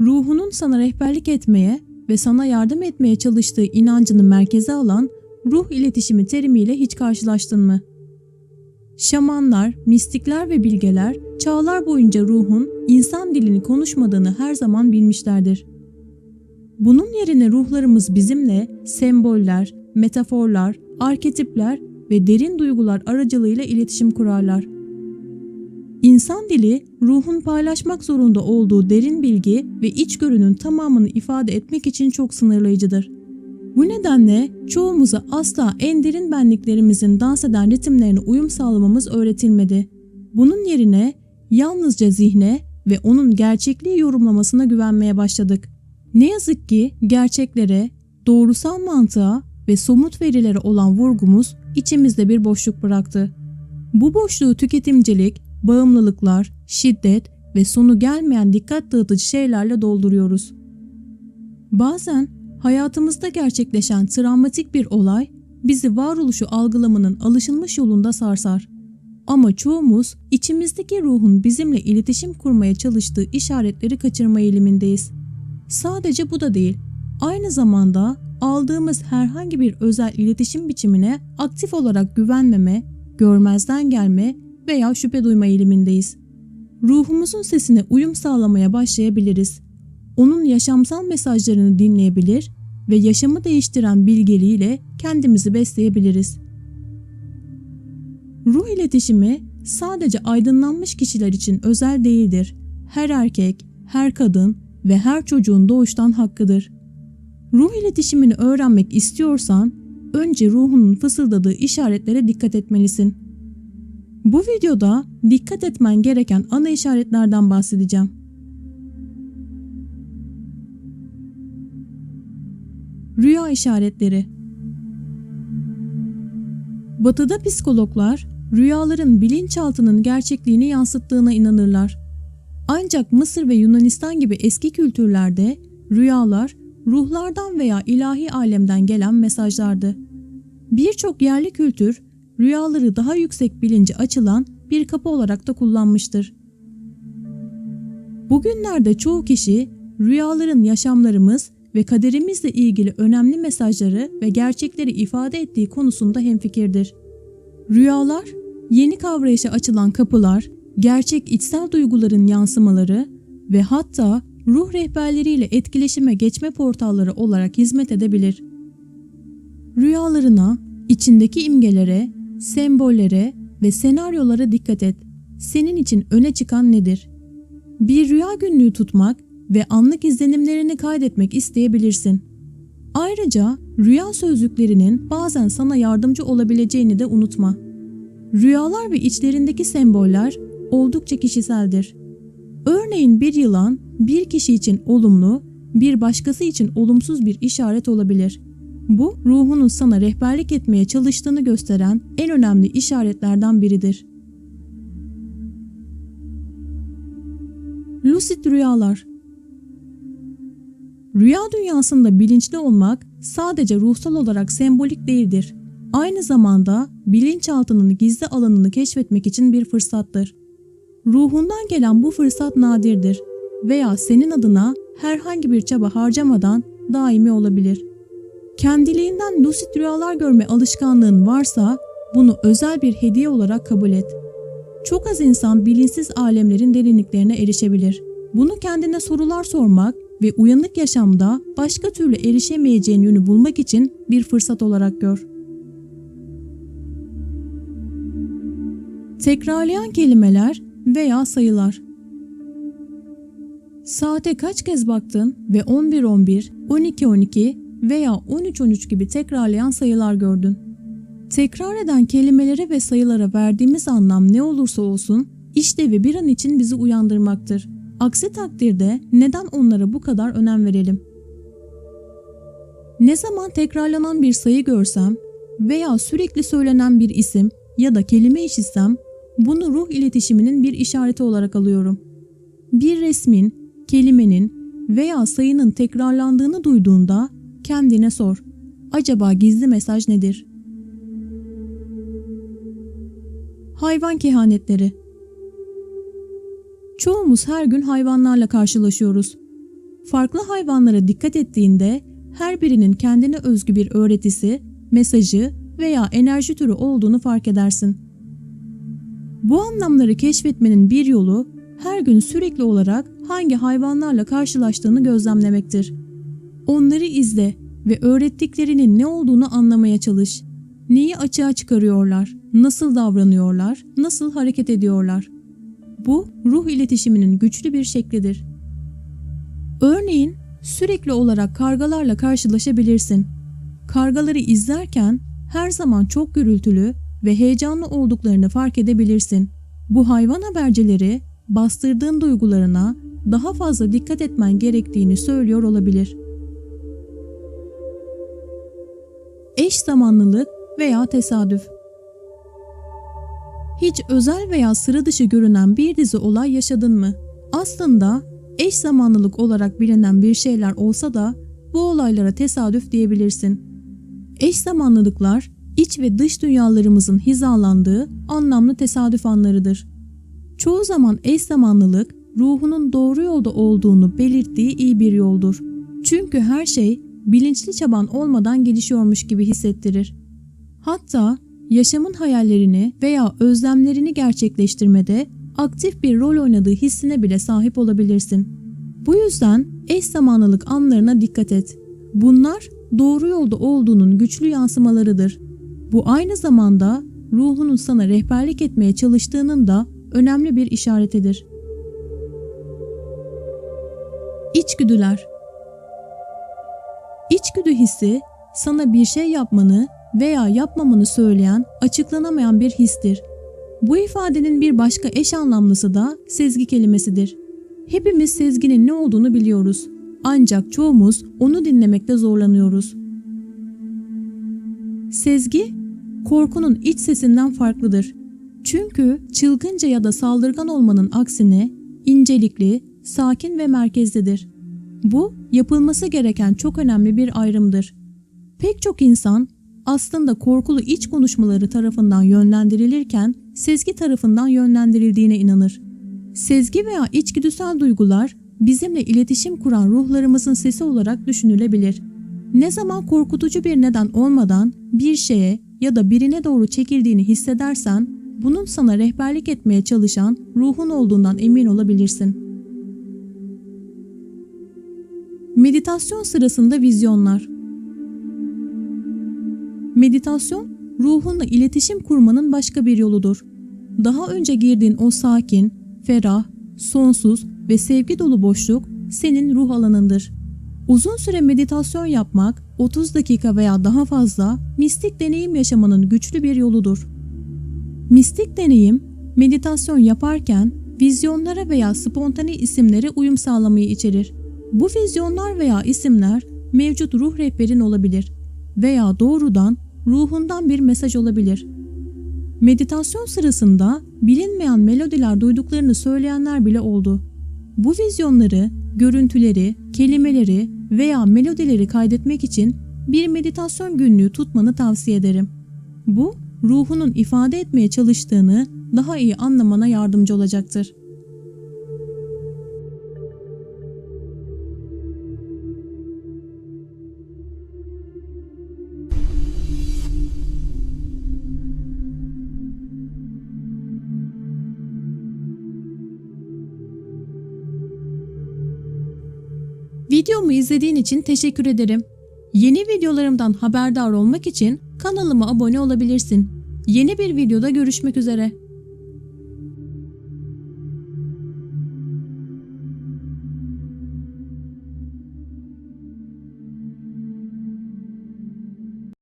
ruhunun sana rehberlik etmeye ve sana yardım etmeye çalıştığı inancını merkeze alan ruh iletişimi terimiyle hiç karşılaştın mı? Şamanlar, mistikler ve bilgeler çağlar boyunca ruhun insan dilini konuşmadığını her zaman bilmişlerdir. Bunun yerine ruhlarımız bizimle semboller, metaforlar, arketipler ve derin duygular aracılığıyla iletişim kurarlar. İnsan dili, ruhun paylaşmak zorunda olduğu derin bilgi ve içgörünün tamamını ifade etmek için çok sınırlayıcıdır. Bu nedenle çoğumuza asla en derin benliklerimizin dans eden ritimlerine uyum sağlamamız öğretilmedi. Bunun yerine yalnızca zihne ve onun gerçekliği yorumlamasına güvenmeye başladık. Ne yazık ki gerçeklere, doğrusal mantığa ve somut verilere olan vurgumuz içimizde bir boşluk bıraktı. Bu boşluğu tüketimcilik, bağımlılıklar, şiddet ve sonu gelmeyen dikkat dağıtıcı şeylerle dolduruyoruz. Bazen hayatımızda gerçekleşen travmatik bir olay bizi varoluşu algılamanın alışılmış yolunda sarsar. Ama çoğumuz içimizdeki ruhun bizimle iletişim kurmaya çalıştığı işaretleri kaçırma eğilimindeyiz. Sadece bu da değil. Aynı zamanda aldığımız herhangi bir özel iletişim biçimine aktif olarak güvenmeme, görmezden gelme veya şüphe duyma eğilimindeyiz. Ruhumuzun sesine uyum sağlamaya başlayabiliriz. Onun yaşamsal mesajlarını dinleyebilir ve yaşamı değiştiren bilgeliğiyle kendimizi besleyebiliriz. Ruh iletişimi sadece aydınlanmış kişiler için özel değildir. Her erkek, her kadın ve her çocuğun doğuştan hakkıdır. Ruh iletişimini öğrenmek istiyorsan önce ruhunun fısıldadığı işaretlere dikkat etmelisin. Bu videoda dikkat etmen gereken ana işaretlerden bahsedeceğim. Rüya işaretleri Batı'da psikologlar rüyaların bilinçaltının gerçekliğini yansıttığına inanırlar. Ancak Mısır ve Yunanistan gibi eski kültürlerde rüyalar ruhlardan veya ilahi alemden gelen mesajlardı. Birçok yerli kültür rüyaları daha yüksek bilince açılan bir kapı olarak da kullanmıştır. Bugünlerde çoğu kişi rüyaların yaşamlarımız ve kaderimizle ilgili önemli mesajları ve gerçekleri ifade ettiği konusunda hemfikirdir. Rüyalar, yeni kavrayışa açılan kapılar, gerçek içsel duyguların yansımaları ve hatta ruh rehberleriyle etkileşime geçme portalları olarak hizmet edebilir. Rüyalarına, içindeki imgelere, sembollere ve senaryolara dikkat et. Senin için öne çıkan nedir? Bir rüya günlüğü tutmak ve anlık izlenimlerini kaydetmek isteyebilirsin. Ayrıca rüya sözlüklerinin bazen sana yardımcı olabileceğini de unutma. Rüyalar ve içlerindeki semboller oldukça kişiseldir. Örneğin bir yılan bir kişi için olumlu, bir başkası için olumsuz bir işaret olabilir. Bu ruhunun sana rehberlik etmeye çalıştığını gösteren en önemli işaretlerden biridir. Lucid rüyalar Rüya dünyasında bilinçli olmak sadece ruhsal olarak sembolik değildir. Aynı zamanda bilinçaltının gizli alanını keşfetmek için bir fırsattır. Ruhundan gelen bu fırsat nadirdir veya senin adına herhangi bir çaba harcamadan daimi olabilir. Kendiliğinden lucid rüyalar görme alışkanlığın varsa bunu özel bir hediye olarak kabul et. Çok az insan bilinçsiz alemlerin derinliklerine erişebilir. Bunu kendine sorular sormak ve uyanık yaşamda başka türlü erişemeyeceğin yönü bulmak için bir fırsat olarak gör. Tekrarlayan kelimeler veya sayılar. Saate kaç kez baktın ve 11-11, 12-12 veya 13-13 gibi tekrarlayan sayılar gördün? Tekrar eden kelimelere ve sayılara verdiğimiz anlam ne olursa olsun işlevi bir an için bizi uyandırmaktır. Aksi takdirde neden onlara bu kadar önem verelim? Ne zaman tekrarlanan bir sayı görsem veya sürekli söylenen bir isim ya da kelime işitsem bunu ruh iletişiminin bir işareti olarak alıyorum. Bir resmin, kelimenin veya sayının tekrarlandığını duyduğunda kendine sor. Acaba gizli mesaj nedir? Hayvan kehanetleri Çoğumuz her gün hayvanlarla karşılaşıyoruz. Farklı hayvanlara dikkat ettiğinde her birinin kendine özgü bir öğretisi, mesajı veya enerji türü olduğunu fark edersin. Bu anlamları keşfetmenin bir yolu her gün sürekli olarak hangi hayvanlarla karşılaştığını gözlemlemektir. Onları izle ve öğrettiklerinin ne olduğunu anlamaya çalış. Neyi açığa çıkarıyorlar, nasıl davranıyorlar, nasıl hareket ediyorlar. Bu ruh iletişiminin güçlü bir şeklidir. Örneğin sürekli olarak kargalarla karşılaşabilirsin. Kargaları izlerken her zaman çok gürültülü ve heyecanlı olduklarını fark edebilirsin. Bu hayvan habercileri bastırdığın duygularına daha fazla dikkat etmen gerektiğini söylüyor olabilir. Eş zamanlılık veya tesadüf Hiç özel veya sıra dışı görünen bir dizi olay yaşadın mı? Aslında eş zamanlılık olarak bilinen bir şeyler olsa da bu olaylara tesadüf diyebilirsin. Eş zamanlılıklar iç ve dış dünyalarımızın hizalandığı anlamlı tesadüf anlarıdır. Çoğu zaman eş zamanlılık ruhunun doğru yolda olduğunu belirttiği iyi bir yoldur. Çünkü her şey bilinçli çaban olmadan gelişiyormuş gibi hissettirir. Hatta yaşamın hayallerini veya özlemlerini gerçekleştirmede aktif bir rol oynadığı hissine bile sahip olabilirsin. Bu yüzden eş zamanlılık anlarına dikkat et. Bunlar doğru yolda olduğunun güçlü yansımalarıdır. Bu aynı zamanda ruhunun sana rehberlik etmeye çalıştığının da önemli bir işaretidir. İçgüdüler İçgüdü hissi sana bir şey yapmanı veya yapmamanı söyleyen açıklanamayan bir histir. Bu ifadenin bir başka eş anlamlısı da sezgi kelimesidir. Hepimiz sezginin ne olduğunu biliyoruz. Ancak çoğumuz onu dinlemekte zorlanıyoruz. Sezgi, korkunun iç sesinden farklıdır. Çünkü çılgınca ya da saldırgan olmanın aksine incelikli, sakin ve merkezlidir. Bu yapılması gereken çok önemli bir ayrımdır. Pek çok insan aslında korkulu iç konuşmaları tarafından yönlendirilirken sezgi tarafından yönlendirildiğine inanır. Sezgi veya içgüdüsel duygular bizimle iletişim kuran ruhlarımızın sesi olarak düşünülebilir. Ne zaman korkutucu bir neden olmadan bir şeye ya da birine doğru çekildiğini hissedersen bunun sana rehberlik etmeye çalışan ruhun olduğundan emin olabilirsin. Meditasyon sırasında vizyonlar Meditasyon, ruhunla iletişim kurmanın başka bir yoludur. Daha önce girdiğin o sakin, ferah, sonsuz ve sevgi dolu boşluk senin ruh alanındır. Uzun süre meditasyon yapmak, 30 dakika veya daha fazla mistik deneyim yaşamanın güçlü bir yoludur. Mistik deneyim, meditasyon yaparken vizyonlara veya spontane isimlere uyum sağlamayı içerir. Bu vizyonlar veya isimler mevcut ruh rehberin olabilir veya doğrudan ruhundan bir mesaj olabilir. Meditasyon sırasında bilinmeyen melodiler duyduklarını söyleyenler bile oldu. Bu vizyonları, görüntüleri, kelimeleri veya melodileri kaydetmek için bir meditasyon günlüğü tutmanı tavsiye ederim. Bu, ruhunun ifade etmeye çalıştığını daha iyi anlamana yardımcı olacaktır. Videomu izlediğin için teşekkür ederim. Yeni videolarımdan haberdar olmak için kanalıma abone olabilirsin. Yeni bir videoda görüşmek üzere.